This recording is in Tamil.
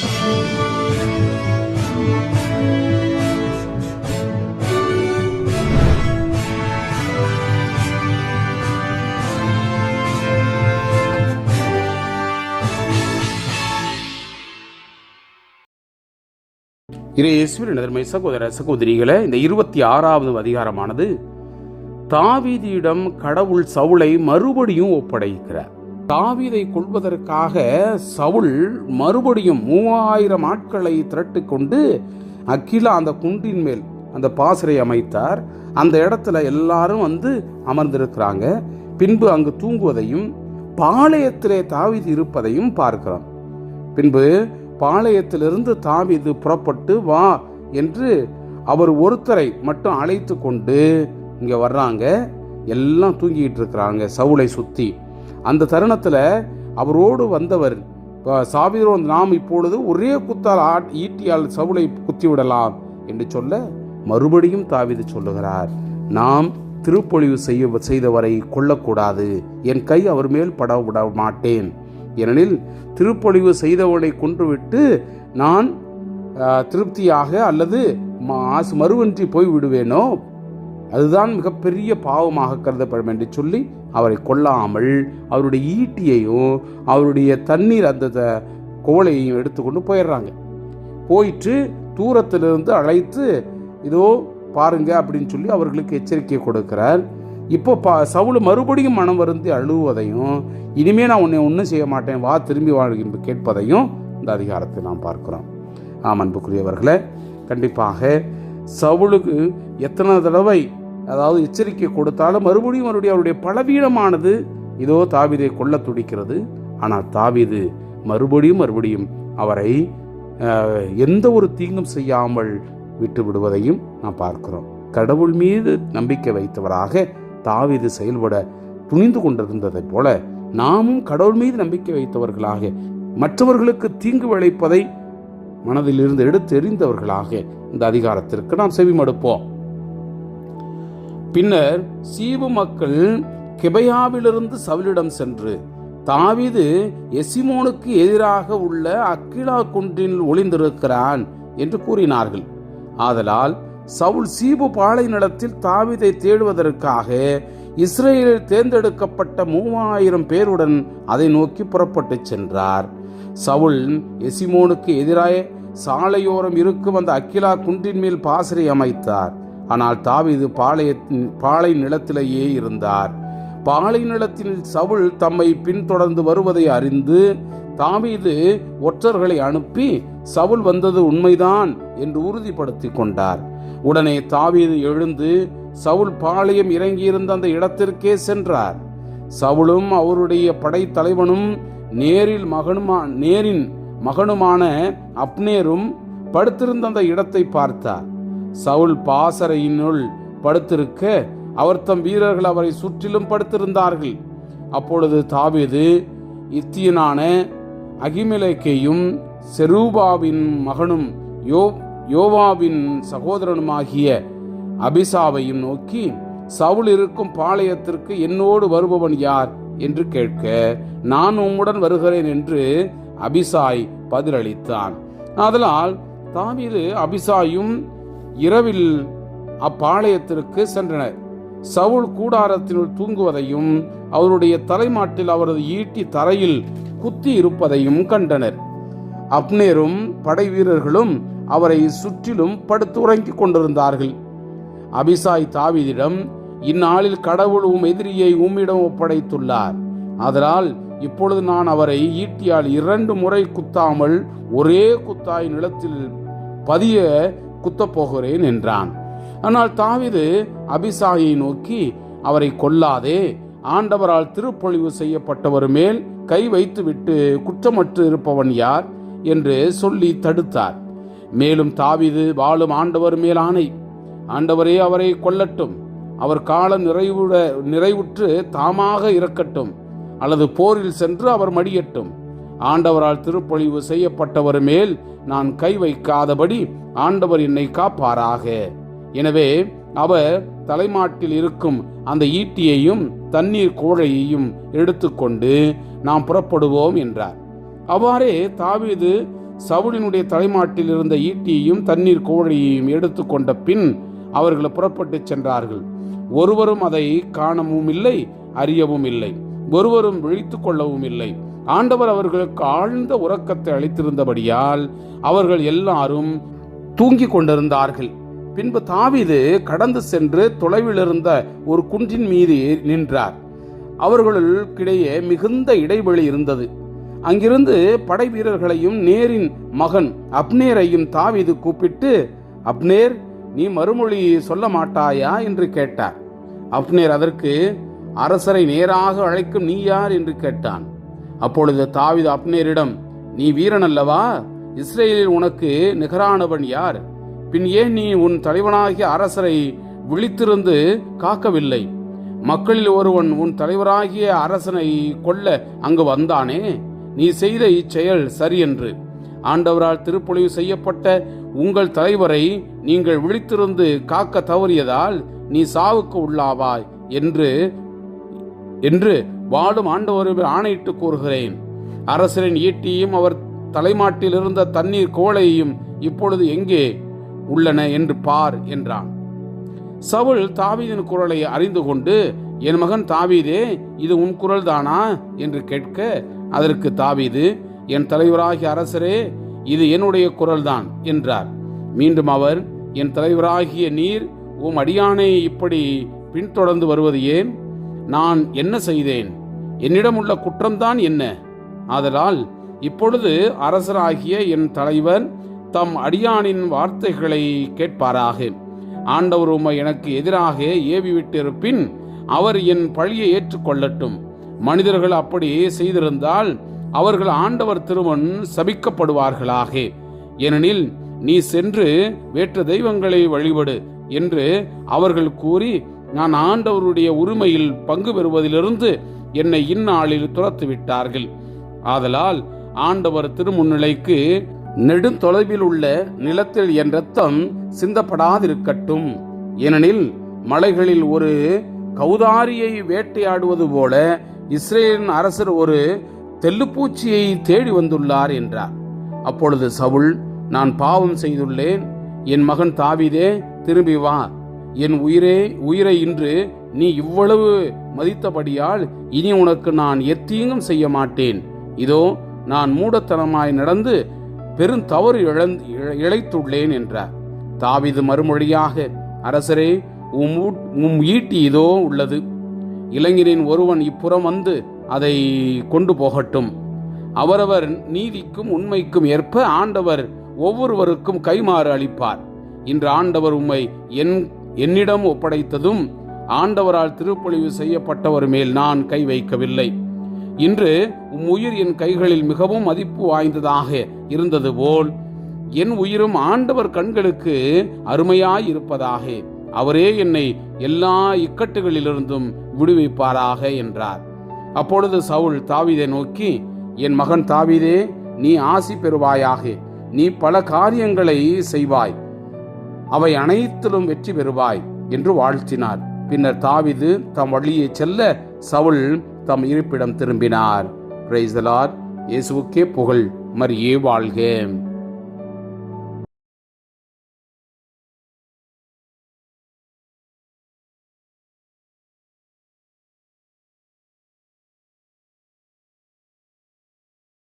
இரு இயேசுவினதர்மை சகோதர சகோதரிகளை இந்த இருபத்தி ஆறாவது அதிகாரமானது தாவீதியிடம் கடவுள் சவுளை மறுபடியும் ஒப்படைக்கிறார். தாவீதை கொள்வதற்காக சவுல் மறுபடியும் மூவாயிரம் ஆட்களை திரட்டு கொண்டு அக்கிலா அந்த குன்றின் மேல் அந்த பாசறை அமைத்தார். அந்த இடத்துல எல்லாரும் வந்து அமர்ந்திருக்கிறாங்க. பின்பு அங்கு தூங்குவதையும் பாளையத்திலே தாவீது இருப்பதையும் பார்க்கிறோம். பின்பு பாளையத்திலிருந்து தாவீது புறப்பட்டு வா என்று அவர் ஒருத்தரை மட்டும் அழைத்து கொண்டு இங்கே வர்றாங்க. எல்லாம் தூங்கிட்டு இருக்கிறாங்க சவுளை சுற்றி அந்த தருணத்தில் அவரோடு வந்தவர் சாவிரோ நாம் இப்பொழுது ஒரே குத்தால் ஆட்- ஈட்டியால் சவுளை குத்திவிடலாம் என்று சொல்ல மறுபடியும் தாவித சொல்லுகிறார். நாம் திருப்பொழிவு செய்ய செய்தவரை கொல்லக்கூடாது. என் கை அவர் மேல் பட விட மாட்டேன். ஏனெனில் திருப்பொழிவு செய்தவனை கொன்றுவிட்டு நான் திருப்தியாக அல்லது மாசு மறுவன்றி போய் விடுவேனோ அதுதான் மிகப்பெரிய பாவமாக கருதப்படும் என்று சொல்லி அவரை கொல்லாமல் அவருடைய ஈட்டியையும் அவருடைய தண்ணீர் அந்த த- கோலையையும் எடுத்துக்கொண்டு போயிடுறாங்க. போயிட்டு தூரத்திலிருந்து அழைத்து இதோ பாருங்க அப்படின்னு சொல்லி அவர்களுக்கு எச்சரிக்கை கொடுக்கிறார். இப்போ பா சவுல் மறுபடியும் மனம் வருந்தி அழுவதையும் இனிமே நான் உன்னை ஒன்றும் செய்ய மாட்டேன் வா திரும்பி வாழ்கின்ற கேட்பதையும் இந்த அதிகாரத்தை நாம் பார்க்கிறோம். ஆம் அன்புக்குரியவர்களே கண்டிப்பாக சவுளுக்கு எத்தனை தடவை அதாவது எச்சரிக்கை கொடுத்தாலும் மறுபடியும் அவருடைய அவருடைய பலவீனமானது இதோ தாவிதை கொல்ல துடிக்கிறது. ஆனால் தாவீது மறுபடியும் மறுபடியும் அவரை எந்த ஒரு தீங்கும் செய்யாமல் விட்டு விடுவதையும் நாம் பார்க்கிறோம். கடவுள் மீது நம்பிக்கை வைத்தவராக தாவிது செயல்பட துணிந்து கொண்டிருந்ததைப் போல நாமும் கடவுள் மீது நம்பிக்கை வைத்தவர்களாக மற்றவர்களுக்கு தீங்கு விளைப்பதை மனதிலிருந்து எடுத்தெறிந்தவர்களாக இந்த அதிகாரத்திற்கு நாம் செவிமடுப்போம். பின்னர் சீவு மக்கள் கிபையாவிலிருந்து சவுலிடம் சென்று தாவீது எசிமோனுக்கு எதிராக உள்ள அக்கிலா குன்றில் ஒளிந்திருக்கிறான் என்று கூறினார்கள். ஆதலால் சவுல் சீபு பாலை நிலத்தில் தாவிதை தேடுவதற்காக இஸ்ரேலில் தேர்ந்தெடுக்கப்பட்ட மூவாயிரம் பேருடன் அதை நோக்கி புறப்பட்டுச் சென்றார். சவுல் எசிமோனுக்கு எதிராக சாலையோரம் இருக்கும் அந்த அக்கிலா குன்றின் மேல் பாசறை அமைத்தார். ஆனால் தாவீது பாளையத்தின் பாலை நிலத்திலேயே இருந்தார். பாலை நிலத்தில் சவுல் தம்மை பின்தொடர்ந்து வருவதை அறிந்து தாவீது ஒற்றர்களை அனுப்பி சவுல் வந்தது உண்மைதான் என்று உறுதிப்படுத்திக் கொண்டார். உடனே தாவீது எழுந்து சவுல் பாளையம் இறங்கியிருந்த அந்த இடத்திற்கே சென்றார். சவுலும் அவருடைய படைத்தலைவனும் நேரில் மகனுமா நேரின் மகனுமான அப்னேரும் படுத்திருந்த அந்த இடத்தை பார்த்தார். சவுல் பாசறையினுள் படுத்திருக்க அவர் தம் வீரர்கள் அவரை சுற்றிலும் படுத்திருந்தார்கள். அப்பொழுது தாவீது இத்தியனான அகிமிலேக்கையும் செரூபாவின் மகனும் யோ யோவாவின் சகோதரனுமாகிய அபிசாவையும் நோக்கி சவுல் இருக்கும் பாளையத்திற்கு என்னோடு வருபவன் யார்? என்று கேட்க நான் உம்முடன் வருகிறேன் என்று அபிசாய் பதிலளித்தான். ஆதலால் தாவீது அபிசாயும் இரவில் அப்பாளையத்திற்கு சென்றனர். சவுல் கூடாரத்தினுள் தூங்குவதையும் அவருடைய தலைமாட்டில் அவரது ஈட்டி தரையில் குத்தி இருப்பதையும் கண்டனர். அப்னேரும் படை வீரர்களும் அவரை சுற்றிலும் படுத்து உறங்கிக் கொண்டிருந்தார்கள். அபிசாய் தாவிதிடம் இந்நாளில் கடவுள் உம் எதிரியை உம்மிடம் ஒப்படைத்துள்ளார். அதனால் இப்பொழுது நான் அவரை ஈட்டியால் இரண்டு முறை குத்தாமல் ஒரே குத்தாய் நிலத்தில் பதிய குத்தப் போகிறேன் என்றான். ஆனால் தாவிது அபிசாயை நோக்கி அவரை கொல்லாதே ஆண்டவரால் திருப்பொழிவு செய்யப்பட்டவர் மேல் கை வைத்துவிட்டு குற்றமற்று இருப்பவன் யார்? என்று சொல்லி தடுத்தார். மேலும் தாவிது வாழும் ஆண்டவர் மேல் ஆணை. ஆண்டவரே அவரை கொல்லட்டும். அவர் காலம் நிறைவுட நிறைவுற்று தாமாக இறக்கட்டும் அல்லது போரில் சென்று அவர் மடியட்டும். ஆண்டவரால் திருப்பொழிவு செய்யப்பட்டவர் மேல் நான் கை வைக்காதபடி ஆண்டவர் என்னை காப்பாராக. எனவே அவர் தலைமாட்டில் இருக்கும் அந்த ஈட்டியையும் தண்ணீர் கோழையையும் எடுத்துக்கொண்டு நாம் புறப்படுவோம் என்றார். அவ்வாறே தாவீது சவுலினுடைய தலைமாட்டில் இருந்த ஈட்டியையும் தண்ணீர் கோழையையும் எடுத்துக்கொண்ட பின் அவர்கள் புறப்பட்டுச் சென்றார்கள். ஒருவரும் அதை காணவும் இல்லை அறியவும் இல்லை. ஒருவரும் விழித்து கொள்ளவும் இல்லை. ஆண்டவர் அவர்களுக்கு ஆழ்ந்த உறக்கத்தை அளித்திருந்தபடியால் அவர்கள் எல்லாரும் தூங்கிக் கொண்டிருந்தார்கள் பின்பு தாவிது கடந்து சென்று தொலைவில் இருந்த ஒரு குன்றின் மீது நின்றார். அவர்களுக்கிடையே மிகுந்த இடைவெளி இருந்தது. அங்கிருந்து படை வீரர்களையும் நேரின் மகன் அப்னேரையும் தாவிது கூப்பிட்டு அப்னேர் நீ மறுமொழி சொல்ல மாட்டாயா? என்று கேட்டார். அப்னேர் அதற்கு அரசரை நேராக அழைக்கும் நீ யார்? என்று கேட்டான். அப்பொழுது தாவீது அப்னேரிடம் நீ வீரன் அல்லவா இஸ்ரேலில் உனக்கு நிகரானவன் யார்? பின் ஏன் நீ உன் தலைவனாகிய அரசரை விழித்திருந்து காக்கவில்லை? மக்களில் ஒருவன் உன் தலைவராகிய அரசனை கொல்ல அங்கு வந்தானே? நீ செய்த இச்செயல் சரியென்று ஆண்டவரால் திருப்பொழிவு செய்யப்பட்ட உங்கள் தலைவரை நீங்கள் விழித்திருந்து காக்க தவறியதால் நீ சாவுக்கு உள்ளாவாய் என்று என்று வாழும் ஆண்டவரை ஆணையிட்டு கூறுகிறேன். அரசரின் ஈட்டியும் அவர் தலைமாட்டில் இருந்த தண்ணீர் கோலையும் இப்பொழுது எங்கே உள்ளன என்று பார் என்றான். சவுல் தாவீதின் குரலை அறிந்து கொண்டு என் மகன் தாவீதே இது உன் குரல் தானா என்று கேட்க அதற்கு தாவீது என் தலைவராகிய அரசரே இது என்னுடைய குரல்தான் என்றார். மீண்டும் அவர் என் தலைவராகிய நீர் உம் அடியானை இப்படி பின்தொடர்ந்து வருவது ஏன்? நான் என்ன செய்தேன்? என்னிடம் உள்ள குற்றம்தான் என்ன? ஆதலால் இப்பொழுது அரசராகிய என் தலைவர் தம் அடியானின் வார்த்தைகளை கேட்பாராக. ஆண்டவர் உமை எனக்கு எதிராக ஏவிவிட்டிருப்பின் அவர் என் பழியை ஏற்றுக்கொள்ளட்டும். மனிதர்கள் அப்படி செய்திருந்தால் அவர்கள் ஆண்டவர் திருமன் சபிக்கப்படுவார்களாக. ஏனெனில் நீ சென்று வேற்று தெய்வங்களை வழிபடு என்று அவர்கள் கூறி நான் ஆண்டவருடைய உரிமையில் பங்கு பெறுவதிலிருந்து என்னை இந்நாளில் துரத்து விட்டார்கள் ஆதலால் ஆண்டவர் திருமுன்னிலைக்கு நெடுந்தொலைவில் உள்ள நிலத்தில் என் ரத்தம் சிந்தப்படாதிருக்கட்டும். ஏனெனில் மலைகளில் ஒரு கௌதாரியை வேட்டையாடுவது போல இஸ்ரேலின் அரசர் ஒரு தெல்லுப்பூச்சியை தேடி வந்துள்ளார் என்றார். அப்பொழுது சவுல் நான் பாவம் செய்துள்ளேன். என் மகன் தாவிதே திரும்பி வா. என் உயிரே உயிரை இன்று நீ இவ்வளவு மதித்தபடியால் இனி உனக்கு நான் எத்தீங்கும் செய்ய மாட்டேன். இதோ நான் மூடத்தனமாய் நடந்து பெரும் தவறு இழந்து இழைத்துள்ளேன் என்றார். தாவிது மறுமொழியாக அரசரே உம் ஊட்- உம் ஈட்டி இதோ உள்ளது. இளைஞரின் ஒருவன் இப்புறம் வந்து அதை கொண்டு போகட்டும். அவரவர் நீதிக்கும் உண்மைக்கும் ஏற்ப ஆண்டவர் ஒவ்வொருவருக்கும் கைமாறு அளிப்பார். இன்று ஆண்டவர் உம்மை என் என்னிடம் ஒப்படைத்ததும் ஆண்டவரால் திருப்பொழிவு செய்யப்பட்டவர் மேல் நான் கை வைக்கவில்லை. இன்று உம் உயிர் என் கைகளில் மிகவும் மதிப்பு வாய்ந்ததாக இருந்தது போல் என் உயிரும் ஆண்டவர் கண்களுக்கு அருமையாய் இருப்பதாக அவரே என்னை எல்லா இக்கட்டுகளிலிருந்தும் விடுவிப்பாராக என்றார். அப்பொழுது சவுல் தாவிதை நோக்கி என் மகன் தாவிதே நீ ஆசி பெறுவாயாக நீ பல காரியங்களை செய்வாய் அவை அனைத்திலும் வெற்றி பெறுவாய் என்று வாழ்த்தினார். பின்னர் தாவிது தம் வழியே செல்ல சவுல் தம் இருப்பிடம் திரும்பினார். பிரைஸ் லார்ட் இயேசுவுக்கே புகழ். மரியே வாழ்க.